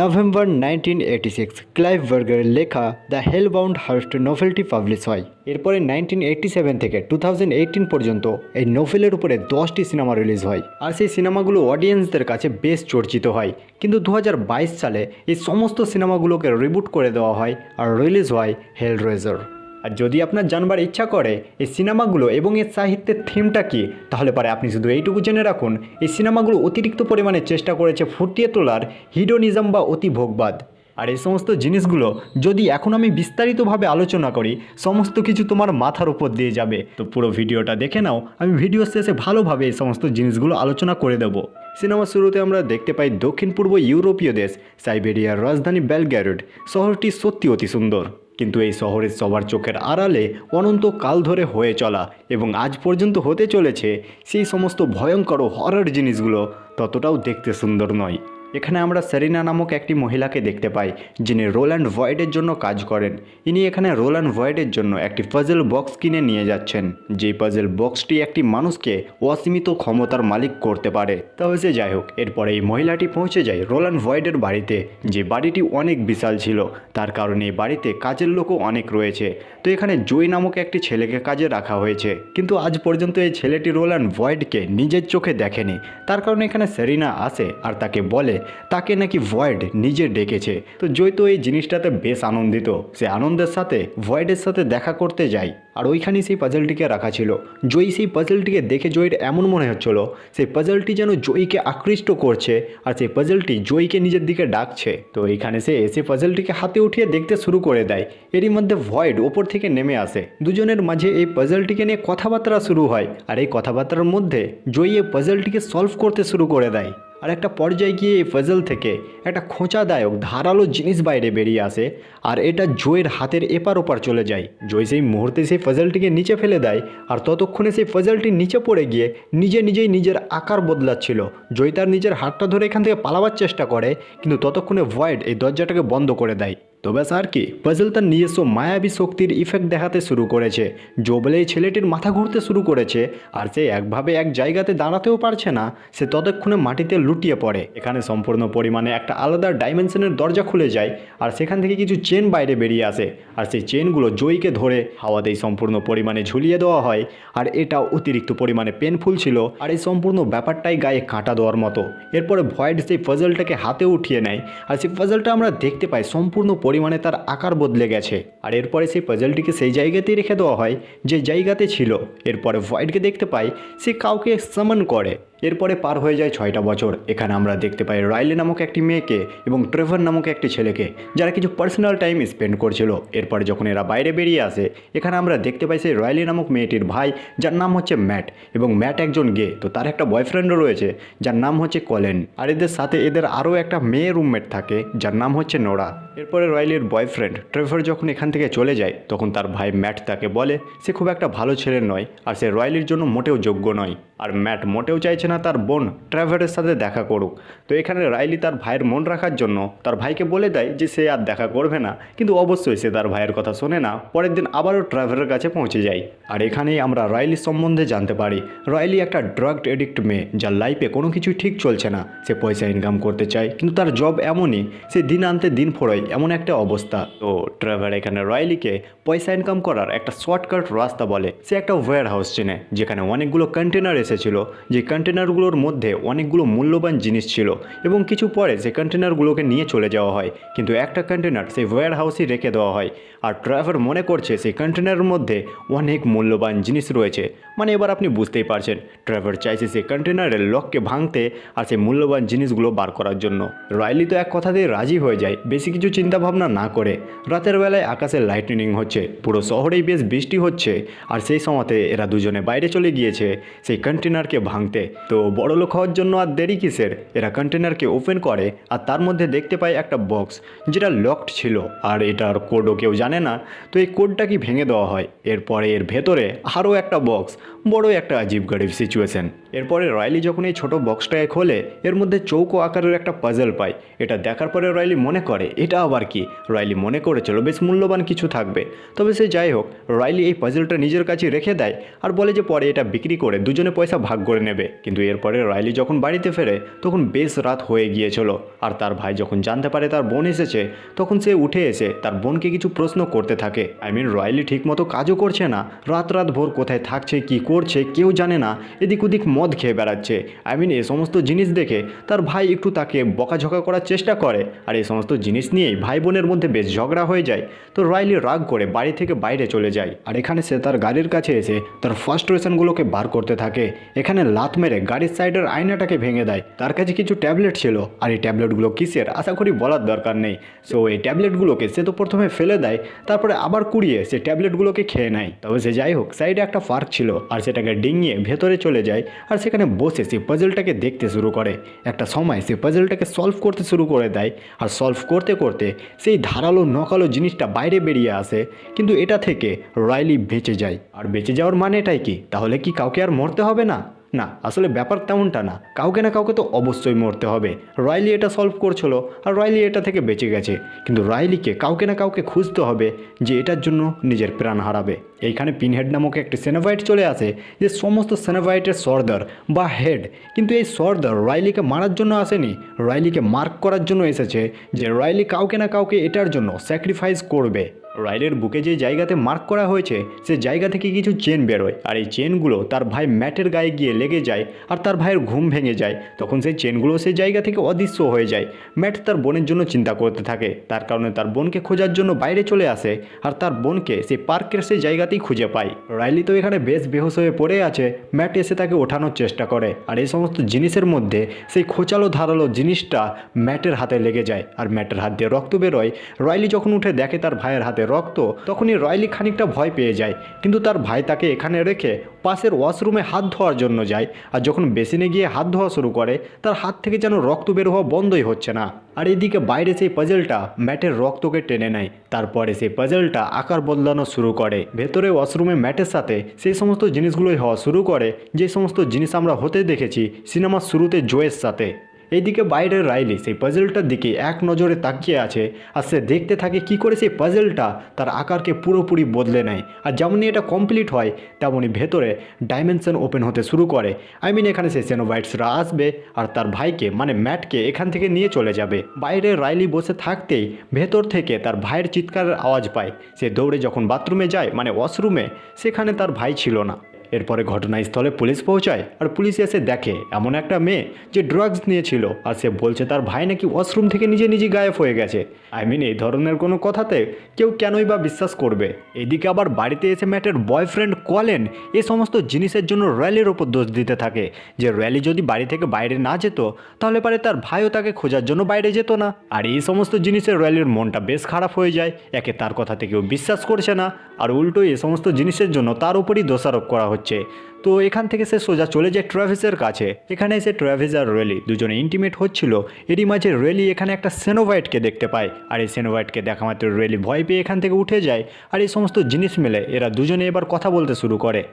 November nineteen eighty six Clive বার্গারের লেখা the hellbound heart নোভেলটি পাবলিশ হয়। এরপরে নাইনটিন এইটটি সেভেন থেকে টু থাউজেন্ড এইটিন পর্যন্ত এই নোভেলের উপরে দশটি সিনেমা রিলিজ হয়। আর সেই সিনেমাগুলো অডিয়েন্সদের কাছে বেশ চর্চিত হয়। কিন্তু দু হাজার বাইশ সালে এই সমস্ত সিনেমাগুলোকে রিবুট করে দেওয়া হয় আর রিলিজ হয় হেল রেজার আর যদি আপনার জানবার ইচ্ছা করে এই সিনেমাগুলো এবং এর সাহিত্যের থিমটা কি, তাহলে পারে আপনি শুধু এইটুকু জেনে রাখুন, এই সিনেমাগুলো অতিরিক্ত পরিমাণে চেষ্টা করেছে ফুটিয়ে তোলার হিডোনিজম বা অতিভোগবাদ আর এই সমস্ত জিনিসগুলো যদি এখন আমি বিস্তারিতভাবে আলোচনা করি, সমস্ত কিছু তোমার মাথার উপর দিয়ে যাবে। তো পুরো ভিডিওটা দেখে নাও, আমি ভিডিও শেষে ভালোভাবে এই সমস্ত জিনিসগুলো আলোচনা করে দেবো। সিনেমার শুরুতে আমরা দেখতে পাই দক্ষিণ পূর্ব ইউরোপীয় দেশ, সাইবেরিয়ার রাজধানী বেলগ্যারড, শহরটি সত্যি অতি সুন্দর। কিন্তু এই শহরের সবার চোখের আড়ালে অনন্ত কাল ধরে হয়ে চলা এবং আজ পর্যন্ত হতে চলেছে সেই সমস্ত ভয়ঙ্কর হরার জিনিসগুলো ততটাও দেখতে সুন্দর নয়। এখানে আমরা সেরিনা নামক একটি মহিলাকে দেখতে পাই, যিনি রোল্যান্ড ভয়েডের জন্য কাজ করেন। ইনি এখানে রোল্যান্ড ভয়েডের জন্য একটি পাজেল বক্স কিনে নিয়ে যাচ্ছেন যে পাজেল বক্সটি একটি মানুষকে অসীমিত ক্ষমতার মালিক করতে পারে। তবে সে যাই হোক, এরপরে এই মহিলাটি পৌঁছে যায় রোল্যান্ড ভয়েডের বাড়িতে, যে বাড়িটি অনেক বিশাল ছিল। তার কারণে এই বাড়িতে কাজের লোকও অনেক রয়েছে। তো এখানে জয় নামক একটি ছেলেকে কাজে রাখা হয়েছে। কিন্তু আজ পর্যন্ত এই ছেলেটি রোল্যান্ড ভয়েডকে নিজের চোখে দেখেনি। তার কারণে এখানে সেরিনা আসে আর তাকে বলে তাকে নাকি ভয়েড নিজে ডেকেছে। তো জয় তো এই জিনিসটাতে বেশ আনন্দিত। সে আনন্দের সাথে ভয়েডের সাথে দেখা করতে যায়। আর ওইখানেই সেই পাজলটিকে রাখা ছিল। জয়ী সেই পাজলটিকে দেখে জয়ের এমন মনে হচ্ছিল, সেই পাজলটি যেন জয়ীকে আকৃষ্ট করছে আর সেই পাজলটি জয়ীকে নিজের দিকে ডাকছে। তো এইখানে সে এসে পাজলটিকে হাতে উঠিয়ে দেখতে শুরু করে দেয়। এরই মধ্যে ভয়েড ওপর থেকে নেমে আসে। দুজনের মাঝে এই পাজলটিকে নিয়ে কথাবার্তা শুরু হয়। আর এই কথাবার্তার মধ্যে জয়ী এই পাজলটিকে সলভ করতে শুরু করে দেয়। আর একটা পর্যায়ে গিয়ে এই ফজল থেকে একটা খোঁচাদায়ক ধারালো জিনিস বাইরে বেরিয়ে আসে আর এটা জয়ের হাতের এপার ওপার চলে যায়। জয় সেই মুহূর্তে সেই ফজলটিকে নিচে ফেলে দেয় আর ততক্ষণে সেই ফজলটি নিচে পড়ে গিয়ে নিজে নিজেই নিজের আকার বদলাচ্ছিল। জয় তার নিজের হাতটা ধরে এখান থেকে পালাবার চেষ্টা করে, কিন্তু ততক্ষণে ভয়েড এই দরজাটাকে বন্ধ করে দেয়। তো ব্যাস আর কি। পাজল তার নিজস্ব মায়াবী শক্তির ইফেক্ট দেখাতে শুরু করেছে। জোবলে ছেলেটির মাথা ঘুরতে শুরু করেছে আর সে একভাবে এক জায়গাতে দাঁড়াতেও পারছে না। সে ততক্ষণে মাটিতে লুটিয়ে পড়ে। এখানে সম্পূর্ণ পরিমাণে একটা আলাদা ডাইমেনশনের দরজা খুলে যায় আর সেখান থেকে কিছু চেন বাইরে বেরিয়ে আসে। আর সেই চেনগুলো জয়ীকে ধরে হাওয়াতেই সম্পূর্ণ পরিমাণে ঝুলিয়ে দেওয়া হয়। আর এটা অতিরিক্ত পরিমাণে পেনফুল ছিল আর এই সম্পূর্ণ ব্যাপারটাই গায়ে কাঁটা দেওয়ার মতো। এরপরে ভয়েড সেই ফজলটাকে হাতে উঠিয়ে নেয়। আর সেই ফজলটা আমরা দেখতে পাই সম্পূর্ণ পরিমাণে তার আকার বদলে গেছে। আর এরপরে সেই পাজলটিকে সেই জায়গাতেই রেখে দেওয়া হয়, যে জায়গাতে ছিল। এরপরে হোয়াইটকে দেখতে পাই সে কাউকে সামন করে। এরপরে পার হয়ে যায় ছয়টা বছর। এখানে আমরা দেখতে পাই রাইলে নামক একটি মেয়েকে এবং ট্রেভার নামক একটি ছেলেকে, যারা কিছু পার্সোনাল টাইম স্পেন্ড করছিল। এরপরে যখন এরা বাইরে বেরিয়ে আসে, এখানে আমরা দেখতে পাই সেই রাইলি নামক মেয়েটির ভাই, যার নাম হচ্ছে ম্যাট এবং ম্যাট একজন গে, তো তার একটা বয়ফ্রেন্ডও রয়েছে, যার নাম হচ্ছে কলেন। আর এদের সাথে এদের আরও একটা মেয়ে রুমমেট থাকে, যার নাম হচ্ছে নোরা। এরপরে রয়্যালের বয়ফ্রেন্ড ট্রেভার যখন এখান থেকে চলে যায়, তখন তার ভাই ম্যাট তাকে বলে, সে খুব একটা ভালো ছেলে নয়, আর সে রয়্যালের জন্য মোটেও যোগ্য নয়। আর ম্যাট মোটেও চাইছে না তার বোন ট্র্যাভারের সাথে দেখা করুক। তো এখানে রাইলি তার ভাইয়ের মন রাখার জন্য তার ভাইকে বলে দেয় যে সে আর দেখা করবে না, কিন্তু অবশ্যই সে তার ভাইয়ের কথা শোনে না। পরের দিন আবারও ট্র্যাভারের কাছে পৌঁছে যায়। আর এখানেই আমরা রাইলির সম্বন্ধে জানতে পারি, রাইলি একটা ড্রাগ এডিক্ট মেয়ে যার লাইফে কোনো কিছুই ঠিক চলছে না। সে পয়সা ইনকাম করতে চায়, কিন্তু তার জব এমনই, সে দিন আনতে দিন ফোড়য়, এমন একটা অবস্থা। তো ট্র্যাভার এখানে রয়্যালিকে পয়সা ইনকাম করার একটা শর্টকাট রাস্তা বলে। সে একটা ওয়্যার হাউস চেনে, যেখানে অনেকগুলো কন্টেনার এসেছিল, যে কন্টেনারগুলোর মধ্যে অনেকগুলো মূল্যবান জিনিস ছিল এবং কিছু পরে সেই কন্টেনারগুলোকে নিয়ে চলে যাওয়া হয়। কিন্তু একটা কন্টেনার সেই ওয়্যার হাউসেই রেখে দেওয়া হয় আর ড্রাইভার মনে করছে সেই কন্টেনারের মধ্যে অনেক মূল্যবান জিনিস রয়েছে। মানে এবার আপনি বুঝতেই পারছেন ড্রাইভার চাইছে সেই কন্টেনারের লককে ভাঙতে আর সেই মূল্যবান জিনিসগুলো বার করার জন্য। রয়্যালি তো এক কথাতেই রাজি হয়ে যায়, বেশি কিছু চিন্তাভাবনা না করে। রাতের বেলায় আকাশে লাইটনিং হচ্ছে, পুরো শহরেই বেশ বৃষ্টি হচ্ছে আর সেই সময়তে এরা দুজনে বাইরে চলে গিয়েছে। সেই কন্টেনারকে ভাঙতে। তো বড় লোক হওয়ার জন্য আর দেরি কিসের? এরা কন্টেনারকে ওপেন করে আর তার মধ্যে দেখতে পায় একটা বক্স, যেটা লকড ছিল। আর এটার কোডও কেউ জানে না, তো এই কোডটা কি ভেঙে দেওয়া হয়? এরপরে এর ভেতরে আরও একটা বক্স, বড় একটা আজীব গরিব সিচুয়েশন এরপরে রয়্যালি যখন এই ছোট বক্সটাকে খোলে, এর মধ্যে চৌকো আকারের একটা পাজল পায়। এটা দেখার পরে রয়্যালি মনে করে, এটা আবার কি? রয়্যালি মনে করেছিল, বেশ মূল্যবান কিছু থাকবে। তবে সে যাই হোক রয়্যালি এই পাজলটা নিজের কাছে রেখে দেয় আর বলে যে পরে এটা বিক্রি করে দুজনে পয়সা ভাগ করে নেবে। কিন্তু এরপরে রয়্যালি যখন বাড়িতে ফেরে, তখন বেশ রাত হয়ে গিয়েছিল আর তার ভাই যখন জানতে পারে তার বোন এসেছে, তখন সে উঠে এসে তার বোনকে কিছু প্রশ্ন করতে থাকে। আই মিন রয়্যালি ঠিকমতো কাজও করছে না, রাত রাত ভোর কোথায় থাকছে, কি করছে, কেউ জানে না এদিক ওদিক মদ খেয়ে বেড়াচ্ছে। আই মিন এই সমস্ত জিনিস দেখে তার ভাই একটু তাকে বকাঝকা করার চেষ্টা করে। আর এই সমস্ত জিনিস নিয়েই ভাই বোনের মধ্যে বেশ ঝগড়া হয়ে যায়। তো রয়্যালি রাগ করে বাড়ি থেকে বাইরে চলে যায়। আর এখানে সে তার গাড়ির কাছে এসে তার ফার্স্ট্রেশনগুলোকে বার করতে থাকে। এখানে লাত মেরে গাড়ির সাইডের আয়নাটাকে ভেঙে দেয়। তার কাছে কিছু ট্যাবলেট ছিল। আর এই ট্যাবলেটগুলো কিসের? আশা করি বলার দরকার নেই। সো এই ট্যাবলেটগুলোকে সে তো প্রথমে ফেলে দেয়, তারপরে আবার কুড়িয়ে সে ট্যাবলেটগুলোকে খেয়ে নেয়। তবে সে যাই হোক সাইডে একটা পার্ক ছিল। আর সেটাকে ডিঙিয়ে ভেতরে চলে যায়। সেখানে বসে সে পাজলটাকে দেখতে শুরু করে। একটা সময় সে পাজলটাকে সলভ করতে শুরু করে দেয় আর সলভ করতে করতে সেই ধারালো নকালো জিনিসটা বাইরে বেরিয়ে আসে। কিন্তু এটা থেকে রয়্যালি বেঁচে যায়। আর বেঁচে যাওয়ার মানে এটাই কি? তাহলে কি কাউকে আর মরতে হবে না? না, আসলে ব্যাপার তেমনটা না। কাউকে না কাউকে তো অবশ্যই মরতে হবে। রয়্যালি এটা সলভ করছিল আর রয়্যালি এটা থেকে বেঁচে গেছে। কিন্তু রয়্যালিকে কাউকে না কাউকে খুঁজতে হবে যে এটার জন্য নিজের প্রাণ হারাবে। এইখানে পিনহেড নামক একটি সেনোভাইট চলে আসে, যে সমস্ত সেনোভাইটের সর্দার বা হেড কিন্তু এই সর্দার রয়্যালিকে মারার জন্য আসেনি। রয়্যালিকে মার্ক করার জন্য এসেছে যে রয়্যালি কাউকে না কাউকে এটার জন্য স্যাক্রিফাইস করবে। রয়্যালের বুকে যে জায়গাতে মার্ক করা হয়েছে, সে জায়গা থেকে কিছু চেন বেরোয়। আর এই চেনগুলো তার ভাই ম্যাটের গায়ে গিয়ে লেগে যায় আর তার ভাইয়ের ঘুম ভেঙে যায়। তখন সেই চেনগুলো সেই জায়গা থেকে অদৃশ্য হয়ে যায়। ম্যাট তার বোনের জন্য চিন্তা করতে থাকে। তার কারণে তার বোনকে খোঁজার জন্য বাইরে চলে আসে আর তার বোনকে সেই পার্কের সেই জায়গাতেই খুঁজে পায়। রাইলি তো এখানে বেশ বেহুশ হয়ে পড়ে আছে। ম্যাট এসে তাকে ওঠানোর চেষ্টা করে। আর এই সমস্ত জিনিসের মধ্যে সেই খোঁচালো ধারালো জিনিসটা ম্যাটের হাতে লেগে যায়। আর ম্যাটের হাত দিয়ে রক্ত বেরোয়। রয়্যালি যখন উঠে দেখে তার ভাইয়ের হাতে রক্ত, তখনই রয়্যালি খানিকটা ভয় পেয়ে যায়। কিন্তু তার ভাই তাকে এখানে রেখে পাশের ওয়াশরুমে হাত ধোয়ার জন্য যায় আর যখন বেসিনে গিয়ে হাত ধোয়া শুরু করে, তার হাত থেকে যেন রক্ত বের হওয়া বন্ধই হচ্ছে না। আর এদিকে বাইরে সেই পাজলটা ম্যাটের রক্তকে টেনে নেয়। তারপরে সেই পাজলটা আকার বদলানো শুরু করে। ভেতরে ওয়াশরুমে ম্যাটের সাথে সেই সমস্ত জিনিসগুলোই হওয়া শুরু করে, যে সমস্ত জিনিস আমরা হতে দেখেছি সিনেমার শুরুতে জয়ের সাথে। এইদিকে বাইরের রাইলি সেই পাজলটার দিকে এক নজরে তাকিয়ে আছে আর সে দেখতে থাকে কি করে সেই পাজলটা তার আকারকে পুরোপুরি বদলে নেয়। আর যেমনই এটা কমপ্লিট হয়, তেমনই ভেতরে ডাইমেনশন ওপেন হতে শুরু করে। আই মিন এখানে সেই সেনোভাইটসরা আসবে আর তার ভাইকে মানে ম্যাটকে এখান থেকে নিয়ে চলে যাবে। বাইরে রাইলি বসে থাকতেই ভেতর থেকে তার ভাইয়ের চিৎকারের আওয়াজ পায়। সে দৌড়ে যখন বাথরুমে যায় মানে ওয়াশরুমে সেখানে তার ভাই ছিল না। এরপরে ঘটনাস্থলে পুলিশ পৌঁছায় আর পুলিশ এসে দেখে, এমন একটা মেয়ে যে ড্রাগস নিয়েছিল আর সে বলছে তার ভাই নাকি ওয়াশরুম থেকে নিজে নিজে গায়েব হয়ে গেছে। আই মিন এই ধরনের কোনো কথাতে কেউ কেনই বা বিশ্বাস করবে। এদিকে আবার বাড়িতে এসে ম্যাটের বয়ফ্রেন্ড কলেন, এ সমস্ত জিনিসের জন্য রয়্যালির ওপর দোষ দিতে থাকে। যে রয়্যালি যদি বাড়ি থেকে বাইরে না যেত, তাহলে পারে তার ভাইও তাকে খোঁজার জন্য বাইরে যেত না। আর এই সমস্ত জিনিসের রয়্যালির মনটা বেশ খারাপ হয়ে যায়। একে তার কথাতে কেউ বিশ্বাস করছে না। আর উল্টো এই সমস্ত জিনিসের জন্য তার উপরই দোষারোপ করা হচ্ছে। তো এখান থেকে সে সোজা চলে যায় ট্রাভিসের কাছে। এখানে এসে ট্রাভিস আর রেলি দুজনে ইন্টিমেট হচ্ছিল। এরই মাঝে রেলি এখানে একটা সেনোভাইটকে দেখতে পায়। আর এই সেনোভাইটকে দেখা মাত্র রেলি ভয় পেয়ে এখান থেকে উঠে যায়। আর এই সমস্ত জিনিস মেলে। এরা দুজনে এবার কথা বলতে শুরু করে।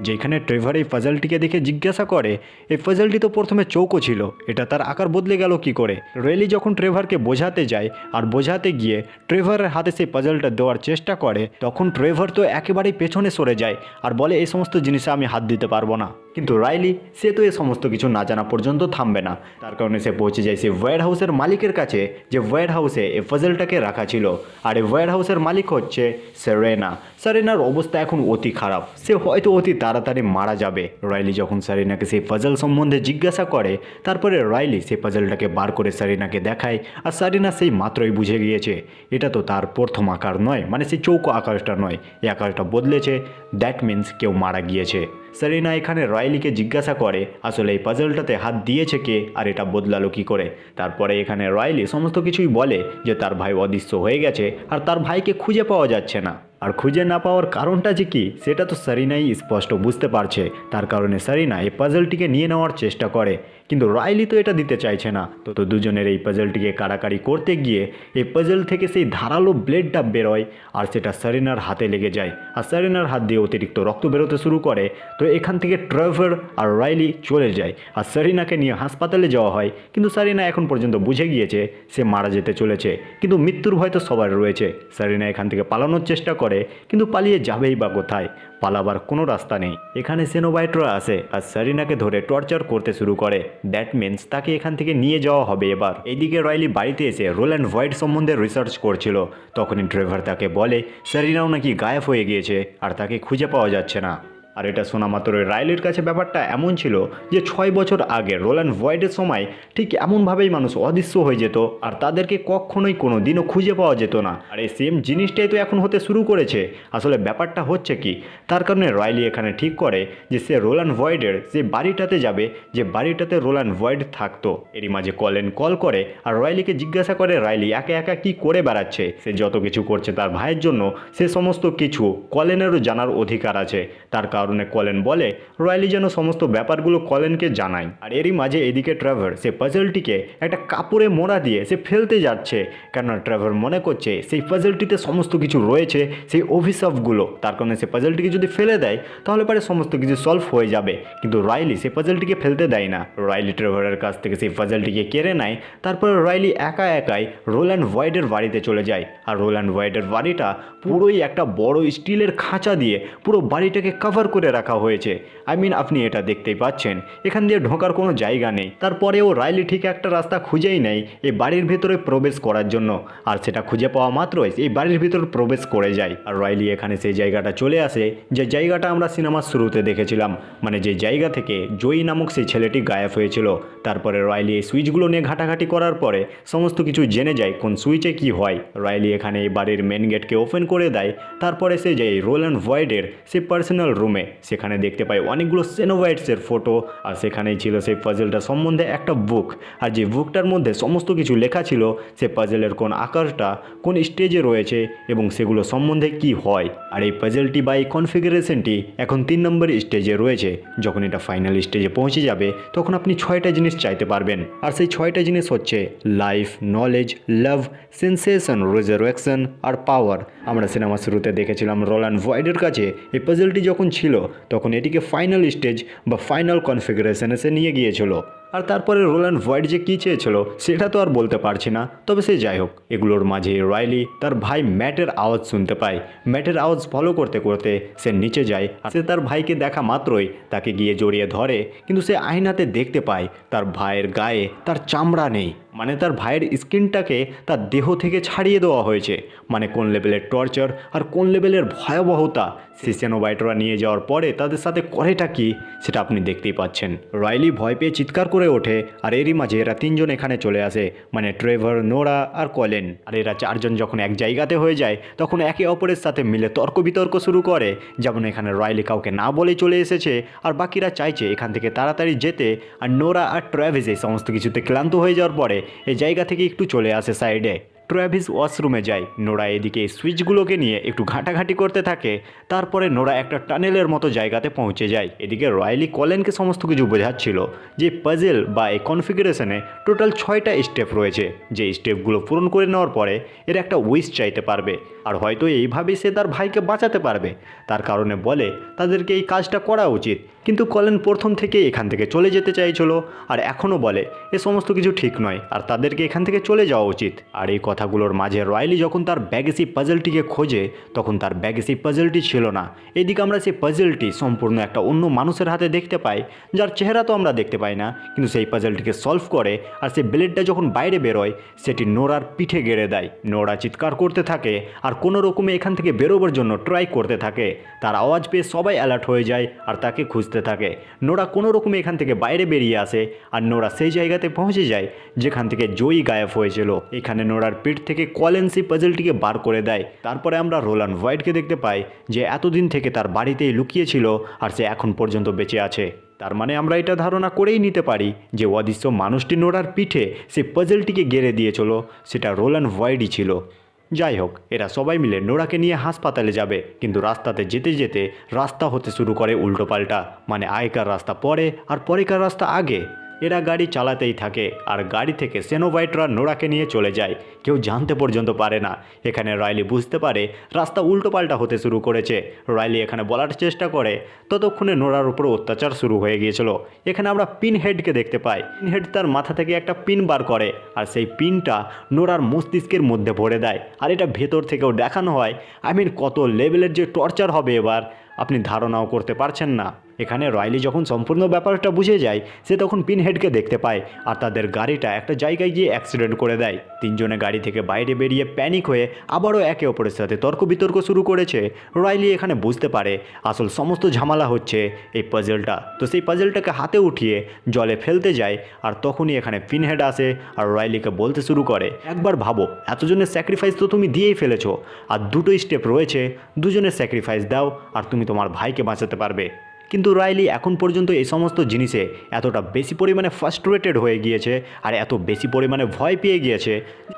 যেখানে ট্রেভার এই ফাজলটিকে দেখে জিজ্ঞাসা করে, এই ফাজলটি তো প্রথমে চৌকো ছিল, এটা তার আকার বদলে গেল কি করে? রেলি যখন ট্রেভারকে বোঝাতে যায় আর বোঝাতে গিয়ে ট্রেভারের হাতে সেই পাজলটা দেওয়ার চেষ্টা করে, তখন ট্রেভার তো একেবারেই পেছনে সরে যায় আর বলে, এই সমস্ত জিনিসে আমি হাত দিতে পারব না। কিন্তু রাইলি সে তো এ সমস্ত কিছু না জানা পর্যন্ত থামবে না। তার কারণে সে পৌঁছে যায় সে ওয়ার হাউসের মালিকের কাছে, যে ওয়ার হাউসে এই ফজলটাকে রাখা ছিল। আর এই ওয়ার হাউসের মালিক হচ্ছে সেরেনা সেরেনার অবস্থা এখন অতি খারাপ। সে হয়তো অতি তাড়াতাড়ি মারা যাবে। রয়েলি যখন সারিনাকে সেই পাজল সম্বন্ধে জিজ্ঞাসা করে, তারপরে রয়েলি সেই পাজলটাকে বার করে সারিনাকে দেখায় আর সারিনা সেই মাত্রই বুঝে গিয়েছে, এটা তো তার প্রথম আকার নয় মানে সেই চৌকো আকাশটা নয়, এই আকাশটা বদলেছে দ্যাট মিন্স কেউ মারা গিয়েছে। সেরিনা এখানে রয়্যালিকে জিজ্ঞাসা করে, আসলে এই পাজলটাতে হাত দিয়েছে কে? আর এটা বদলালো কী করে? তারপরে এখানে রয়্যালি সমস্ত কিছুই বলে যে তার ভাই অদৃশ্য হয়ে গেছে, আর তার ভাইকে খুঁজে পাওয়া যাচ্ছে না। আর খুঁজে না পাওয়ার কারণটা যে কি, সেটা তো সারিনাই স্পষ্ট বুঝতে পারছে। তার কারণে সারিনা এই পাজলটিকে নিয়ে নেওয়ার চেষ্টা করে। কিন্তু রাইলি তো এটা দিতে চাইছে না। তো তো দুজনের এই পাজলটিকে কাড়াকাড়ি করতে গিয়ে এই পাজল থেকে সেই ধারালো ব্লেডটা বেরোয় আর সেটা সারিনার হাতে লেগে যায়। আর সারিনার হাত দিয়ে অতিরিক্ত রক্ত বেরোতে শুরু করে। তো এখান থেকে ট্রেভার আর রাইলি চলে যায়। আর সারিনাকে নিয়ে হাসপাতালে যাওয়া হয়। কিন্তু সারিনা এখন পর্যন্ত বুঝে গিয়েছে সে মারা যেতে চলেছে। কিন্তু মৃত্যুর ভয় তো সবার রয়েছে। সারিনা এখান থেকে পালানোর চেষ্টা করে, কিন্তু পালিয়ে যাবেই বা কোথায়? পালাবার কোনো রাস্তা নেই। এখানে সেনোবাইটরা আসে আর সারিনাকে ধরে টর্চার করতে শুরু করে। দ্যাট মিন্স তাকে এখান থেকে নিয়ে যাওয়া হবে এবার। এদিকে রয়েলি বাড়িতে এসে রোল অ্যান্ড হোয়াইট সম্বন্ধে রিসার্চ করছিল। তখনই ড্রাইভার তাকে বলে সেরিনাও নাকি গায়েব হয়ে গিয়েছে, আর তাকে খুঁজে পাওয়া যাচ্ছে না। আর এটা শোনা মাত্র রাইলের কাছে ব্যাপারটা এমন ছিল যে ছয় বছর আগে রোল্যান্ড ভয়েডের সময় ঠিক এমনভাবেই মানুষ অদৃশ্য হয়ে যেত আর তাদেরকে কখনোই কোনো দিনও খুঁজে পাওয়া যেত না। আর এই সেম জিনিসটাই তো এখন হতে শুরু করেছে। আসলে ব্যাপারটা হচ্ছে কি? তার কারণে রাইলি এখানে ঠিক করে যে সে রোল্যান্ড ভয়েডের যে বাড়িটাতে যাবে, যে বাড়িটাতে রোল্যান্ড ভয়েড থাকতো, এরই মাঝে কলেন কল করে আর রাইলিকে জিজ্ঞাসা করে, রাইলি, একা একা কি করে বেড়াচ্ছে? সে যত কিছু করছে তার ভাইয়ের জন্য সে সমস্ত কিছু কলেনেরও জানার অধিকার আছে। তার কারণে কলেন বলে রয়্যালি যেন সমস্ত ব্যাপারগুলো কলেনকে জানায়। আর এরই মাঝে এদিকে ট্রাভার সে পাজলটিকে একটা কাপড়ে মোড়া দিয়ে সে ফেলতে যাচ্ছে। কেননা ট্রাভার মনে করছে সেই পাজলটিতে সমস্ত কিছু রয়েছে, সেই অভিশাপগুলো। তার কারণে সে পাজলটিকে যদি ফেলে দেয়, তাহলে পরে সমস্ত কিছু সলভ হয়ে যাবে। কিন্তু রয়্যালি সেই পাজলটিকে ফেলতে দেয় না। রয়্যালি ট্রেভারের কাছ থেকে সেই পাজলটিকে কেড়ে নেয়। তারপরে রাইলি একা একাই রোল্যান্ড ওয়াইডের বাড়িতে চলে যায়। আর রোল্যান্ড ওয়াইডের বাড়িটা পুরোই একটা বড় স্টিলের খাঁচা দিয়ে পুরো বাড়িটাকে কভার করে রাখা হয়েছে। আই মিন আপনি এটা দেখতেই পাচ্ছেন। এখান দিয়ে ঢোকার কোনো জায়গা নেই। তারপরেও রাইলি ঠিক একটা রাস্তা খুঁজেই নেয় এই বাড়ির ভিতরে প্রবেশ করার জন্য। আর সেটা খুঁজে পাওয়া মাত্রই এই বাড়ির ভিতর প্রবেশ করে যায়। আর রাইলি এখানে সেই জায়গাটা চলে আসে, যে জায়গাটা আমরা সিনেমার শুরুতে দেখেছিলাম। মানে যে জায়গা থেকে জয়ী নামক সেই ছেলেটি গায়েব হয়েছিল। তারপরে রয়্যালি এই সুইচগুলো নিয়ে ঘাটাঘাটি করার পরে সমস্ত কিছু জেনে যায় কোন সুইচে কি হয়। রয়্যালি এখানে এই বাড়ির মেন গেটকে ওপেন করে দেয়। তারপরে সে যায় রোল অ্যান্ড ভয়েডের সে পার্সোনাল রুমে সেখানে দেখতে পাই অনেকগুলো সেনোভাইটসের ফটো আর সেখানেই ছিল সেই পাজেলটা সম্বন্ধে একটা বুক আর যে বুকটার মধ্যে সমস্ত কিছু লেখা ছিল, সে পাজেলের কোন আকারটা, কোন স্টেজে রয়েছে, এবং সেগুলো সম্বন্ধে কি হয়। আর এই পাজেলটি বা এই কনফিগারেশনটি এখন তিন নম্বর স্টেজে রয়েছে। যখন এটা ফাইনাল স্টেজে পৌঁছে যাবে, তখন আপনি ছয়টা জিনিস চাইতে পারবেন। আর সেই ছয়টা জিনিস হচ্ছে life knowledge love sensation resurrection আর পাওয়ার আমরা সিনেমা শুরুতে দেখেছিলাম রোল্যান্ড ভয়েডের কাছে। এই পাজেলটি যখন ছিল তখন এটিকে ফাইনাল স্টেজ বা ফাইনাল কনফিগারেশনে এসে নিয়ে গিয়েছিল। আর তারপরে রোল্যান্ড ভয়েড যে কী চেয়েছিল সেটা তো আর বলতে পারছি না। তবে সে যাই হোক, এগুলোর মাঝে রাইলি তার ভাই ম্যাটের আওয়াজ শুনতে পায়। ম্যাটের আওয়াজ ফলো করতে করতে সে নিচে যায় আর সে তার ভাইকে দেখা মাত্রই তাকে গিয়ে জড়িয়ে ধরে, কিন্তু সে আয়নাতে দেখতে পায় তার ভাইয়ের গায়ে তার চামড়া নেই। মানে তার ভাইয়ের স্কিনটাকে তার দেহ থেকে ছাড়িয়ে দেওয়া হয়েছে। মানে কোন লেভেলের টর্চার আর কোন লেভেলের ভয়াবহতা সিসেনোবাইটরা নিয়ে যাওয়ার পরে তাদের সাথে করেটা কি, সেটা আপনি দেখতেই পাচ্ছেন। রাইলি ভয় পেয়ে চিৎকার করে ওঠে আর এরই মাঝে এরা তিনজন এখানে চলে আসে মানে ট্রেভার, নোরা আর কলেন। আর এরা চারজন যখন এক জায়গাতে হয়ে যায়, তখন একে অপরের সাথে মিলে তর্ক বিতর্ক শুরু করে, যেমন এখানে রয়্যালি কাউকে না বলে চলে এসেছে, আর বাকিরা চাইছে এখান থেকে তাড়াতাড়ি যেতে, আর নোরা আর ট্র্যাভিস এই সমস্ত কিছুতে ক্লান্ত হয়ে যাওয়ার পরে, এই জায়গা থেকে একটু চলে আসে সাইডে ট্র্যাভিস ওয়াশরুমে যায়। নোড়া এদিকে সুইচগুলোকে নিয়ে একটু ঘাঁটাঘাঁটি করতে থাকে। তারপরে নোড়া একটা টানেলের মতো জায়গাতে পৌঁছে যায়। এদিকে রয়্যালি কলেনকে সমস্ত কিছু বোঝাচ্ছিল যে পাজেল বা এই কনফিগারেশনে টোটাল ছয়টা স্টেপ রয়েছে। যে স্টেপগুলো পূরণ করে নেওয়ার পরে এর একটা উইশ চাইতে পারবে। আর হয়তো এইভাবেই সে তার ভাইকে বাঁচাতে পারবে। তার কারণে বলে, তাদেরকে এই কাজটা করা উচিত। কিন্তু কলেন প্রথম থেকে এখান থেকে চলে যেতে চাইছিল আর এখনও বলে, এ সমস্ত কিছু ঠিক নয়, আর তাদেরকে এখান থেকে চলে যাওয়া উচিত। আর এই কথাগুলোর মাঝে রয়্যালি যখন তার ব্যাগে সেই পাজলটিকে খোঁজে, তখন তার ব্যাগে সেই পাজলটি ছিল না। এদিকে আমরা সেই পাজলটি সম্পূর্ণ একটা অন্য মানুষের হাতে দেখতে পাই, যার চেহারা তো আমরা দেখতে পাই না। কিন্তু সেই পাজলটিকে সলভ করে আর সেই ব্লেডটা যখন বাইরে বেরোয়, সেটি নোরার পিঠে গেড়ে দেয়। নোরা চিৎকার করতে থাকে আর কোনো রকমে এখান থেকে বেরোবার জন্য ট্রাই করতে থাকে। তার আওয়াজ পেয়ে সবাই অ্যালার্ট হয়ে যায় আর তাকে খুঁজতে থাকে। নোরা কোনো রকমে এখান থেকে বাইরে বেরিয়ে আসে আর নোরা সেই জায়গাতে পৌঁছে যায় যেখান থেকে জয়ী গায়েব হয়েছিল। এখানে নোরার পিঠ থেকে কলেন্সি পাজলটিকে বার করে দেয়। তারপরে আমরা রোলান হোয়াইটকে দেখতে পাই যে এতদিন থেকে তার বাড়িতেই লুকিয়েছিল আর সে এখন পর্যন্ত বেঁচে আছে। তার মানে আমরা এটা ধারণা করেই নিতে পারি যে অদৃশ্য মানুষটি নোরার পিঠে সে পাজলটিকে গেড়ে দিয়েছিল। সেটা রোলান হোয়াইটই ছিল। যাই হোক, এরা সবাই মিলে নোরাকে নিয়ে হাসপাতালে যাবে, কিন্তু রাস্তাতে যেতে যেতে রাস্তা হতে শুরু করে উল্টোপাল্টা। মানে আগেকার রাস্তা পরে আর পরেকার রাস্তা আগে। এরা গাড়ি চালাতেই থাকে আর গাড়ি থেকে সেনোভাইটরা নোরাকে নিয়ে চলে যায়। কেউ জানতে পর্যন্ত পারে না। এখানে রাইলি বুঝতে পারে রাস্তা উল্টোপাল্টা হতে শুরু করেছে। রাইলি এখানে বলার চেষ্টা করে। ততক্ষণে নোরার উপর অত্যাচার শুরু হয়ে গিয়েছিল। এখানে আমরা পিন হেডকে দেখতে পাই। পিন হেড তার মাথা থেকে একটা পিন বার করে আর সেই পিনটা নোরার মস্তিষ্কের মধ্যে ভরে দেয়। আর এটা ভেতর থেকেও দেখানো হয়। আই মিন কত লেভেলের যে টর্চার হবে এবার, আপনি ধারণাও করতে পারছেন না। এখানে রয়্যালি যখন সম্পূর্ণ ব্যাপারটা বুঝে যায়, সে তখন পিনহেডকে দেখতে পায় আর তাদের গাড়িটা একটা জায়গায় গিয়ে অ্যাক্সিডেন্ট করে দেয়। তিনজনে গাড়ি থেকে বাইরে বেরিয়ে প্যানিক হয়ে আবারও একে অপরের সাথে তর্ক বিতর্ক শুরু করেছে। রয়্যালি এখানে বুঝতে পারে আসল সমস্ত ঝামেলা হচ্ছে এই পাজেলটা তো সেই পাজেলটাকে হাতে উঠিয়ে জলে ফেলতে যায় আর তখনই এখানে পিনহেড আসে আর রয়্যালিকে বলতে শুরু করে, একবার ভাবো, এতজনের স্যাক্রিফাইস তো তুমি দিয়েই ফেলেছো। আর দুটো স্টেপ রয়েছে, দুজনের স্যাক্রিফাইস দাও আর তুমি তোমার ভাইকে বাঁচাতে পারবে। কিন্তু রাইলি এখন পর্যন্ত এই সমস্ত জিনিসে এতটা বেশি পরিমাণে ফার্স্ট্রেটেড হয়ে গিয়েছে আর এত বেশি পরিমাণে ভয় পেয়ে গিয়েছে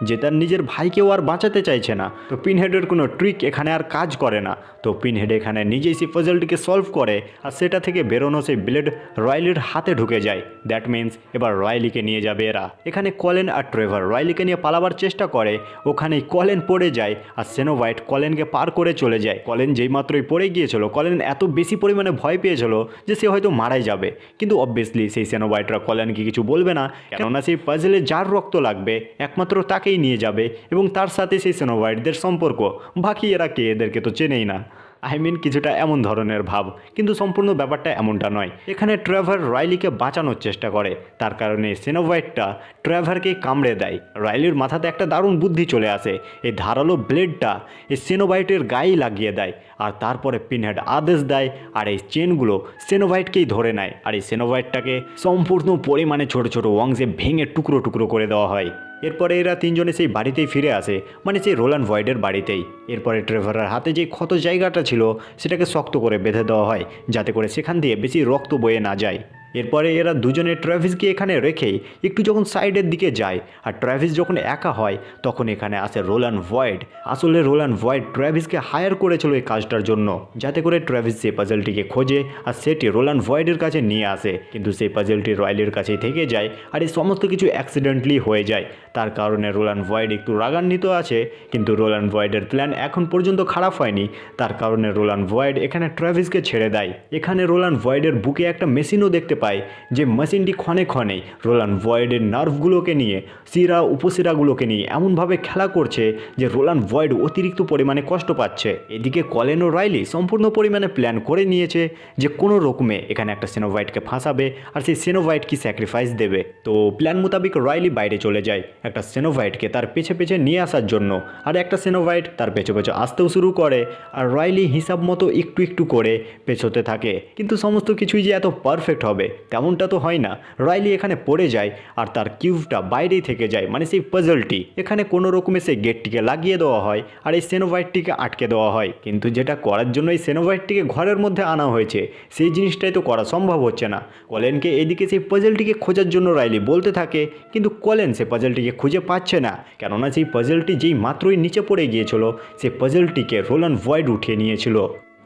যে তার নিজের ভাইকেও আর বাঁচাতে চাইছে না। তো পিনহেডের কোনো ট্রিক এখানে আর কাজ করে না। তো পিনহেড এখানে নিজেই সেই পজলটিকে সলভ করে আর সেটা থেকে বেরোনো সেই ব্লেড রয়্যালির হাতে ঢুকে যায়। দ্যাট মিন্স এবার রয়্যালিকে নিয়ে যাবে এরা। এখানে কলেন আর ট্রেভার রয়্যালিকে নিয়ে পালাবার চেষ্টা করে। ওখানেই কলেন পড়ে যায় আর সেনোভাইট কলেনকে পার করে চলে যায়। কলেন যেই মাত্রই পড়ে গিয়েছিল কলেন এত বেশি পরিমাণে ভয় পেয়েছিল যে সে হয়তো মারাই যাবে। কিন্তু অবভিয়াসলি সেই সেনোবাইটরা কলেনকে কিছু বলবে না। কেননা সেই পাজেলে যার রক্ত লাগবে, একমাত্র তাকেই নিয়ে যাবে এবং তার সাথে সেই সেনোবাইটদের সম্পর্ক। বাকি এরা কে? এদেরকে তো চেনেই না। আই মিন কিছুটা এমন ধরনের ভাব, কিন্তু সম্পূর্ণ ব্যাপারটা এমনটা নয়। এখানে ট্রেভার রাইলিকে বাঁচানোর চেষ্টা করে, তার কারণে সেনোভাইটটা ট্রেভারকে কামড়ে দেয়। রাইলির মাথাতে একটা দারুণ বুদ্ধি চলে আসে, এই ধারালো ব্লেডটা এই সেনোভাইটের গায়ে লাগিয়ে দেয়, আর তারপরে পিনহেড আদেশ দেয়, আর এই চেনগুলো সেনোভাইটকেই ধরে নেয়, আর এই সেনোভাইটটাকে সম্পূর্ণ পরিমাণে ছোট ছোট অংশে ভেঙে টুকরো টুকরো করে দেওয়া হয়। এরপরে এরা তিনজনে সেই বাড়িতেই ফিরে আসে মানে সেই রোলান ভয়েডের বাড়িতেই। এরপরে ট্রেভারের হাতে যে ক্ষত জায়গাটা ছিল, সেটাকে শক্ত করে বেঁধে দেওয়া হয়, যাতে করে সেখান দিয়ে বেশি রক্ত বয়ে না যায়। এরপরে এরা দুজনে ট্র্যাভিসকে এখানে রেখেই একটু যখন সাইডের দিকে যায় আর ট্র্যাভিস যখন একা হয়, তখন এখানে আসে রোলান ভয়েড। আসলে রোলান ভয়েড ট্র্যাভিসকে হায়ার করেছিল এই কাজটার জন্য, যাতে করে ট্র্যাভিস সেই পাজলটিকে খোঁজে আর সেটি রোলান ভয়েডের কাছে নিয়ে আসে। কিন্তু সেই পাজলটি রয়্যালের কাছেই থেকে যায় আর এই সমস্ত কিছু অ্যাক্সিডেন্টলি হয়ে যায়। তার কারণে রোলান ভয়েড একটু রাগান্বিত আছে, কিন্তু রোলান ভয়েডের প্ল্যান এখন পর্যন্ত খারাপ হয়নি। তার কারণে রোলান ভয়েড এখানে ট্র্যাভিসকে ছেড়ে দেয়। এখানে রোলান ভয়েডের বুকে একটা মেশিনও দেখতে পায় যে মেশিনটি ক্ষণে ক্ষণে রোলান ভয়েডের নার্ভগুলোকে নিয়ে, শিরা উপশিরাগুলোকে নিয়ে এমনভাবে খেলা করছে যে রোলান ভয়েড অতিরিক্ত পরিমাণে কষ্ট পাচ্ছে। এদিকে কলেন ও রাইলি সম্পূর্ণ পরিমাণে প্ল্যান করে নিয়েছে যে কোনো রকমে এখানে একটা সেনোভাইটকে ফাঁসাবে আর সেই সেনোভাইট কি স্যাক্রিফাইস দেবে। তো প্ল্যান মোতাবেক রাইলি বাইরে চলে যায় একটা সেনোভাইটকে তার পেছে পেছে নিয়ে আসার জন্য আর একটা সেনোভাইট তার পেছনে পেছনে আসতেও শুরু করে আর রাইলি হিসাব মতো একটু একটু করে পেছোতে থাকে। কিন্তু সমস্ত কিছুই যে এত পারফেক্ট হবে তেমনটা তো হয় না। রাইলি এখানে পড়ে যায় আর তার কিউবটা বাইরেই থেকে যায় মানে সেই পাজলটি এখানে কোনো রকমে সেই গেটটিকে লাগিয়ে দেওয়া হয় আর এই সেনোভাইটটিকে আটকে দেওয়া হয়। কিন্তু যেটা করার জন্য এই সেনোভাইটটিকে ঘরের মধ্যে আনা হয়েছে, সেই জিনিসটাই তো করা সম্ভব হচ্ছে না। কলেনকে এদিকে সেই পাজলটিকে খোঁজার জন্য রাইলি বলতে থাকে, কিন্তু কলেন সে পাজলটিকে খুঁজে পাচ্ছে না। কেননা সেই পাজলটি যেই মাত্রই নিচে পড়ে গিয়েছিল, সেই পাজলটিকে রোলান ভয়েড উঠিয়ে নিয়েছিল।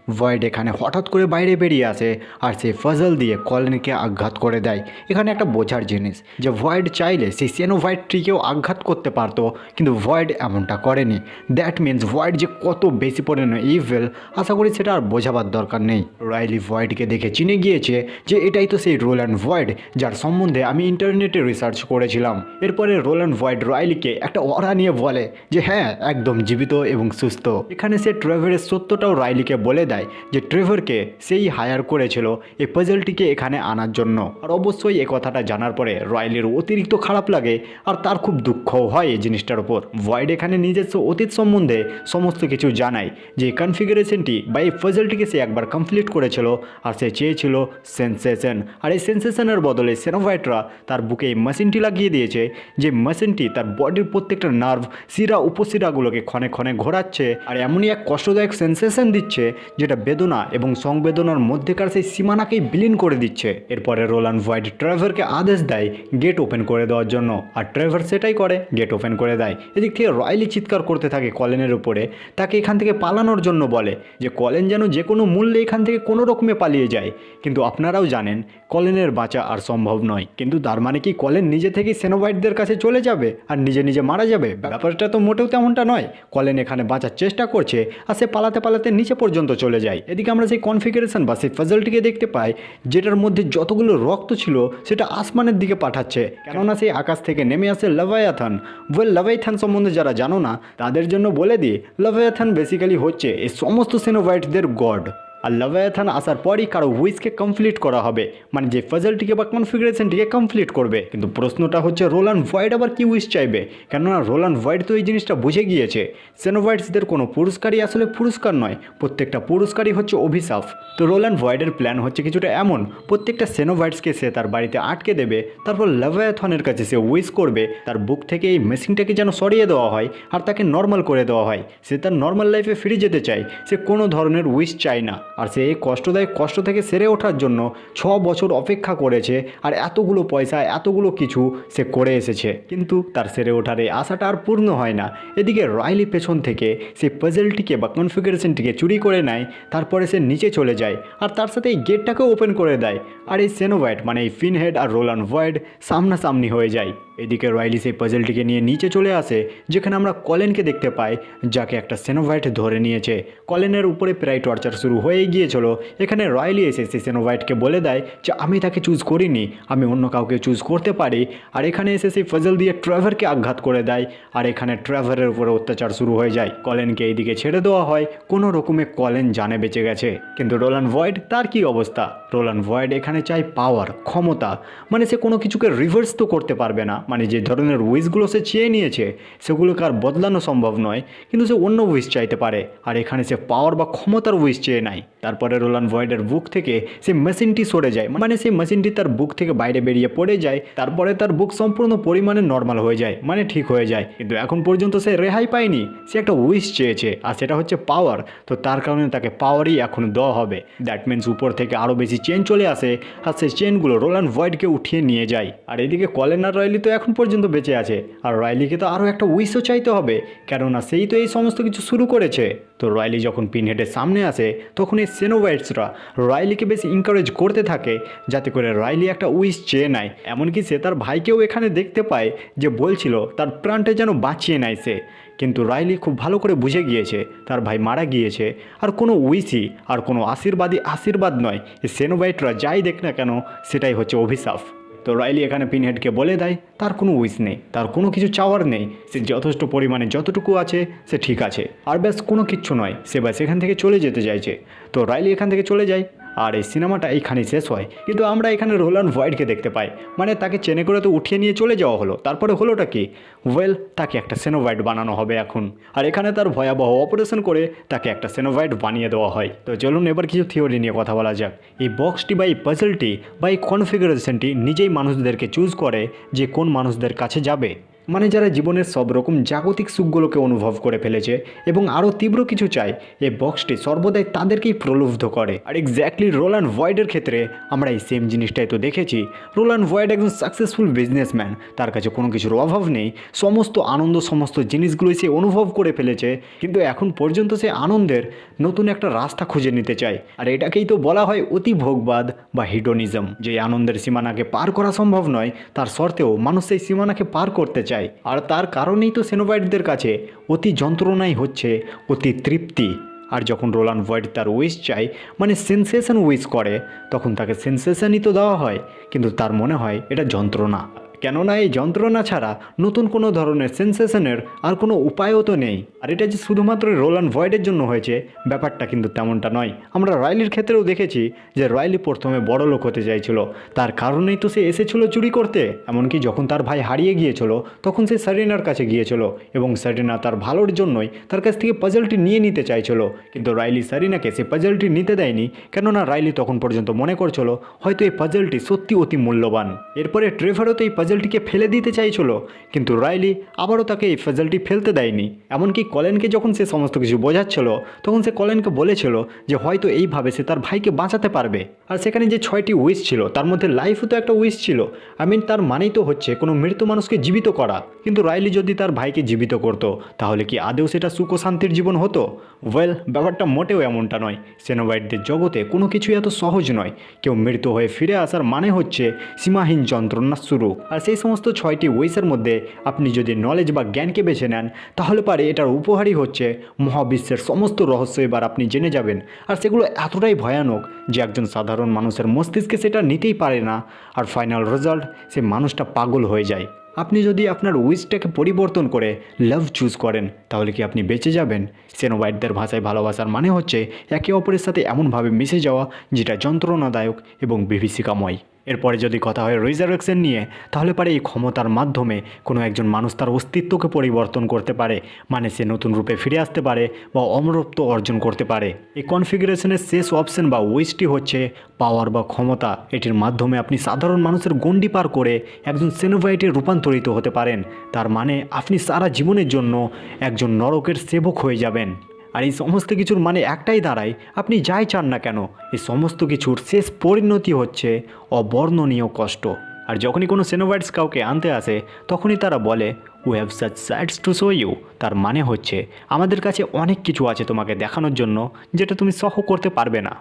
ভয়েড এখানে হঠাৎ করে বাইরে বেরিয়ে আসে আর সে ফজল দিয়ে কলেনকে আঘাত করে দেয়। এখানে একটা বোঝার জিনিস, যে ভয়েড চাইলে সেনোভাইড ট্রিকেও আঘাত করতে পারতো, কিন্তু ভয়েড এমনটা করেনি। দ্যাট মিন্স ভয়েড যে কত বেশি পরিমাণে ইভেল আশা করি সেটা আর বোঝাবার দরকার নেই। রয়্যালি ভয়েডকে দেখে চিনে গিয়েছে যে এটাই তো সেই রোল অ্যান্ড ভয়েড যার সম্বন্ধে আমি ইন্টারনেটে রিসার্চ করেছিলাম। এরপরে রোল অ্যান্ড ভয়েড রয়্যালিকে একটা অরা নিয়ে বলে যে হ্যাঁ একদম জীবিত এবং সুস্থ। এখানে সে ট্রেভারের সত্যটাও রাইলিকে বলে দেয় যে ট্রেভারকে সেই হায়ার করেছিল এই পাজলটিকে এখানে আনার জন্য। আর অবশ্যই এ কথাটা জানার পরে রয়্যালের অতিরিক্ত খারাপ লাগে আর তার খুব দুঃখও হয় এই জিনিসটার উপর। ভয়েড এখানে নিজস্ব অতীত সম্বন্ধে সমস্ত কিছু জানায় যে কনফিগারেশনটি বা এই পাজলটিকে সে একবার কমপ্লিট করেছিল আর সে চেয়েছিল সেন্সেশন আর এই সেন্সেশনের বদলে সেনোভাইটরা তার বুকে এই মেশিনটি লাগিয়ে দিয়েছে যে মেশিনটি তার বডির প্রত্যেকটা নার্ভ শিরা উপশিরাগুলোকে ক্ষণে ক্ষণে ঘোরাচ্ছে আর এমনই এক কষ্টদায়ক সেন্সেশন দিচ্ছে যেটা বেদনা এবং সংবেদনার মধ্যেকার সেই সীমানাকেই বিলীন করে দিচ্ছে। এরপরে রোলান ভয়েড ট্রেভারকে আদেশ দেয় গেট ওপেন করে দেওয়ার জন্য। আর ট্রেভার সেটাই করে, গেট ওপেন করে দেয়। এদিক থেকে রয়্যালি চিৎকার করতে থাকে কলেনের উপরে। তাকে এখান থেকে পালানোর জন্য বলে যে, কলেন যেন যে কোনো মূল্যে এখান থেকে কোনো রকমে পালিয়ে যায়। কিন্তু আপনারাও জানেন, কলেনের বাঁচা আর সম্ভব নয়। কিন্তু তার মানে কি কলেন নিজে থেকেই সেনোভাইটদের কাছে চলে যাবে আর নিজে নিজে মারা যাবে? ব্যাপারটা তো মোটেও তেমনটা নয়। কলেন এখানে বাঁচার চেষ্টা করছে আর সে পালাতে পালাতে নিচে পর্যন্ত চলে যায়। এদিকে আমরা সেই কনফিগারেশন বা সেই ফাজলটিকে দেখতে পাই, যেটার মধ্যে যতগুলো রক্ত ছিল, সেটা আসমানের দিকে পাঠাচ্ছে। কেননা সেই আকাশ থেকে নেমে আসে লাভায়াথান ওয়েল লাভাইথান সম্বন্ধে যারা জানো না, তাদের জন্য বলে দিই লাভায়াথান বেসিক্যালি হচ্ছে এই সমস্ত সেনোভাইটদের গড আর লভায়াথান আসার পরই কারও উইসকে কমপ্লিট করা হবে। মানে যে ফজলটিকে বা কনফিগারেশনটিকে কমপ্লিট করবে। কিন্তু প্রশ্নটা হচ্ছে রোলান ভয়েড আবার কি উইস চাইবে? কেননা রোলান ভয়েড তো এই জিনিসটা বুঝে গিয়েছে। সেনোভাইটসদের কোনো পুরস্কারই আসলে পুরস্কার নয়। প্রত্যেকটা পুরস্কারই হচ্ছে অভিশাপ। তো রোলান ভয়েডের প্ল্যান হচ্ছে কিছুটা এমন। প্রত্যেকটা সেনোভাইটসকে সে তার বাড়িতে আটকে দেবে। তারপর লেভায়াথনের কাছে সে উইস করবে। তার বুক থেকে এই মেশিনটাকে যেন সরিয়ে দেওয়া হয় আর তাকে নর্মাল করে দেওয়া হয়। সে তার নর্মাল লাইফে ফিরে যেতে চায়। সে কোনো ধরনের উইস চায় না। আর সে এই কষ্টদায়ক কষ্ট থেকে সেরে ওঠার জন্য ছ বছর অপেক্ষা করেছে আর এতগুলো পয়সা, এতগুলো কিছু সে করে এসেছে। কিন্তু তার সেরে ওঠার এই আশাটা আর পূর্ণ হয় না। এদিকে রয়্যালি পেছন থেকে সে পাজেলটিকে বা কনফিগারেশনটিকে চুরি করে নেয়, তারপরে সে নিচে চলে যায় আর তার সাথে এই গেটটাকেও ওপেন করে দেয়। আর এই সেনোভাইট মানে এই ফিনহেড আর রোলান ভয়েড সামনাসামনি হয়ে যায়। এদিকে রয়্যালি সেই পাজেলটিকে নিয়ে নিচে চলে আসে, যেখানে আমরা কলেনকে দেখতে পাই, যাকে একটা সেনোভাইট ধরে নিয়েছে। কলেনের উপরে প্রায় টর্চার শুরু হয়ে গিয়েছিল। এখানে রয়্যালি এসে সেই সেনোভাইটকে বলে দেয় যে, আমি তাকে চুজ করিনি, আমি অন্য কাউকে চুজ করতে পারি। আর এখানে এসে সেই ফজল দিয়ে ট্র্যাভারকে আঘাত করে দেয়। আর এখানে ট্র্যাভারের উপরে অত্যাচার শুরু হয়ে যায়। কলেনকে এইদিকে ছেড়ে দেওয়া হয়। কোনো রকমে কলেন জানে বেঁচে গেছে। কিন্তু রোলান ভয়েড, তার কি অবস্থা? রোলান ভয়েড এখানে চাই পাওয়ার ক্ষমতা। মানে সে কোনো কিছুকে রিভার্স তো করতে পারবে না। মানে যে ধরনের উইসগুলো সে চেয়ে নিয়েছে, সেগুলোকে আর বদলানো সম্ভব নয়, কিন্তু সে অন্য উইস চাইতে পারে। আর এখানে সে পাওয়ার বা ক্ষমতার উইস চেয়ে নেয় তারপরে রোলান ভয়েডের বুক থেকে সে মেশিনটি সরে যায়। মানে সেই মেশিনটি তার বুক থেকে বাইরে বেরিয়ে পড়ে যায়, তারপরে তার বুক সম্পূর্ণ পরিমাণে নর্মাল হয়ে যায় মানে ঠিক হয়ে যায়। কিন্তু এখন পর্যন্ত সে রেহাই পায়নি, সে একটা উইস চেয়েছে, আর সেটা হচ্ছে পাওয়ার তো তার কারণে তাকে পাওয়ারই এখন দেওয়া হবে। দ্যাট মিন্স উপর থেকে আরও বেশি চেন চলে আসে, আর সেই চেনগুলো রোলান ভয়েডকে উঠিয়ে নিয়ে যায়। আর এদিকে কলেন আর রয়্যালি তো এখন পর্যন্ত বেঁচে আছে। আর রয়্যালিকে তো আরও একটা উইসও চাইতে হবে, কেননা সেই তো এই সমস্ত কিছু শুরু করেছে। তো রয়্যালি যখন পিনহেডের সামনে আসে, তখন এই সেনোভাইটসরা রয়্যালিকে বেশি ইনকারেজ করতে থাকে, যাতে করে রয়্যালি একটা উইস চেয়ে নেয়। এমনকি সে তার ভাইকেও এখানে দেখতে পায় যে বলছিল, তার প্রাণটা যেন বাঁচিয়ে নেয় সে। কিন্তু রাইলি খুব ভালো করে বুঝে গিয়েছে, তার ভাই মারা গিয়েছে। আর কোনো উইসি আর কোনো আশীর্বাদই আশীর্বাদ নয়, এই সেনোভাইটরা যাই দেখ না কেন, সেটাই হচ্ছে অভিশাপ। তো রাইলি এখানে পিনহেডকে বলে দেয়, তার কোনো উইস নেই, তার কোনো কিছু চাওয়ার নেই, সে যথেষ্ট পরিমাণে যতটুকু আছে, সে ঠিক আছে। আর ব্যাস কোনো কিচ্ছু নয়, সে ব্যাস এখান থেকে চলে যেতে চাইছে। তো রাইলি এখান থেকে চলে যায় আর এই সিনেমাটা এইখানেই শেষ হয়। কিন্তু আমরা এখানে রোলান ভয়েডকে দেখতে পাই। মানে তাকে চেনে করে তো উঠিয়ে নিয়ে চলে যাওয়া হলো। তারপরে হলোটা কি? ওয়েল, তাকে একটা সেনোভাইট বানানো হবে এখন। আর এখানে তার ভয়াবহ অপারেশন করে তাকে একটা সেনোভাইট বানিয়ে দেওয়া হয়। তো চলুন এবার কিছু থিওরি নিয়ে কথা বলা যাক। এই বক্সটি বা এই পাজলটি বা এই কনফিগারেশনটি নিজেই মানুষদেরকে চুজ করে যে কোন মানুষদের কাছে যাবে। মানে যারা জীবনের সব রকম জাগতিক সুখগুলোকে অনুভব করে ফেলেছে এবং আরও তীব্র কিছু চায় এই বক্সটি সর্বদাই তাদেরকেই প্রলুব্ধ করে। আর এক্স্যাক্টলি রোলান ভয়েডের ক্ষেত্রে আমরা এই সেম জিনিসটাই তো দেখেছি। রোলান ভয়েড একজন সাকসেসফুল বিজনেসম্যান তার কাছে কোনো কিছুর অভাব নেই, সমস্ত আনন্দ, সমস্ত জিনিসগুলোই সে অনুভব করে ফেলেছে, কিন্তু এখন পর্যন্ত সে আনন্দের নতুন একটা রাস্তা খুঁজে নিতে চায়। আর এটাকেই তো বলা হয় অতি ভোগবাদ বা হিডোনিজম যে আনন্দের সীমানাকে পার করা সম্ভব নয়, তার সত্ত্বেও মানুষ সেই সীমানাকে পার করতে চায়। আর তার কারণেই তো সেনোভাইটদের কাছে অতি যন্ত্রণাই হচ্ছে, অতি তৃপ্তি। আর যখন রোলান ওয়াইড তার উইশ চায় মানে সেন্সেশন উইশ করে, তখন তাকে সেন্সেশনই তো দেওয়া হয়, কিন্তু তার মনে হয় এটা যন্ত্রণা। কেননা এই যন্ত্রণা ছাড়া নতুন কোনো ধরনের সেন্সেশনের আর কোনো উপায়ও তো নেই। আর এটা যে শুধুমাত্র রোল রোলান ভয়েডের জন্য হয়েছে, ব্যাপারটা কিন্তু তেমনটা নয়। আমরা রয়্যালির ক্ষেত্রেও দেখেছি যে রয়্যালি প্রথমে বড় লোক হতে চাইছিল। তার কারণেই তো সে এসেছিল চুরি করতে। এমনকি যখন তার ভাই হারিয়ে গিয়েছিল, তখন সে সারিনার কাছে গিয়েছিল এবং সারিনা তার ভালোর জন্যই তার কাছ থেকে পাজলটি নিয়ে নিতে চাইছিল। কিন্তু রাইলি সারিনাকে সে পাজলটি নিতে দেয়নি। কেননা রাইলি তখন পর্যন্ত মনে করছিল, হয়তো এই পাজলটি সত্যি অতি মূল্যবান। এরপরে ট্রেভারও তো এই ফেজলটিকে ফেলে দিতে চাইছিল, কিন্তু রাইলি আবারও তাকে এই ফেজলটি ফেলতে দেয়নি। এমনকি কলেনকে যখন সে সমস্ত কিছু বোঝাচ্ছিল, তখন সে কলেনকে বলেছিল যে হয়তো এইভাবে সে তার ভাইকে বাঁচাতে পারবে। আর সেখানে যে ছয়টি উইশ ছিল, তার মধ্যে লাইফও তো একটা উইশ ছিল। আই মিন, তার মানেই তো হচ্ছে কোনো মৃত মানুষকে জীবিত করা। কিন্তু রাইলি যদি তার ভাইকে জীবিত করতো, তাহলে কি আদেও সেটা সুখ শান্তির জীবন হতো? ওয়েল, ব্যাপারটা মোটেও এমনটা নয়। সেনোবাইটদের জগতে কোনো কিছুই এত সহজ নয়। কেউ মৃত হয়ে ফিরে আসার মানে হচ্ছে সীমাহীন যন্ত্রণা শুরু। আর সেই সমস্ত ছয়টি উইসের মধ্যে আপনি যদি নলেজ বা জ্ঞানকে বেছে নেন, তাহলে পারে এটার উপহারই হচ্ছে মহাবিশ্বের সমস্ত রহস্য এবার আপনি জেনে যাবেন। আর সেগুলো এতটাই ভয়ানক যে একজন সাধারণ মানুষের মস্তিষ্কে সেটা নিতেই পারে না, আর ফাইনাল রেজাল্ট সে মানুষটা পাগল হয়ে যায়। আপনি যদি আপনার উইসটাকে পরিবর্তন করে লাভ চুজ করেন, তাহলে কি আপনি বেঁচে যাবেন? সেনোবাইটদের ভাষায় ভালোবাসার মানে হচ্ছে একে অপরের সাথে এমনভাবে মিশে যাওয়া, যেটা যন্ত্রণাদায়ক এবং বিভীষিকাময়। এরপরে যদি কথা হয় রিজার্ভেকশন নিয়ে, তাহলে পারে এই ক্ষমতার মাধ্যমে কোনো একজন মানুষ তার অস্তিত্বকে পরিবর্তন করতে পারে মানে সে নতুন রূপে ফিরে আসতে পারে বা অমরত্ব অর্জন করতে পারে। এই কনফিগারেশনের শেষ অপশন বা উইসটি হচ্ছে পাওয়ার বা ক্ষমতা। এটির মাধ্যমে আপনি সাধারণ মানুষের গণ্ডি পার করে একজন সেনোভাইটে রূপান্তরিত হতে পারেন। তার মানে আপনি সারা জীবনের জন্য একজন নরকের সেবক হয়ে যাবেন। আর এই সমস্ত কিছুর মানে একটাই দাঁড়ায়, আপনি যাই চান না কেন, এই সমস্ত কিছুর শেষ পরিণতি হচ্ছে অবর্ণনীয় কষ্ট। আর যখনই কোনো সেনোভাইটস কাউকে আনতে আসে, তখনই তারা বলে we have such sights to show you তার মানে হচ্ছে, আমাদের কাছে অনেক কিছু আছে তোমাকে দেখানোর জন্য, যেটা তুমি সহ করতে পারবে না।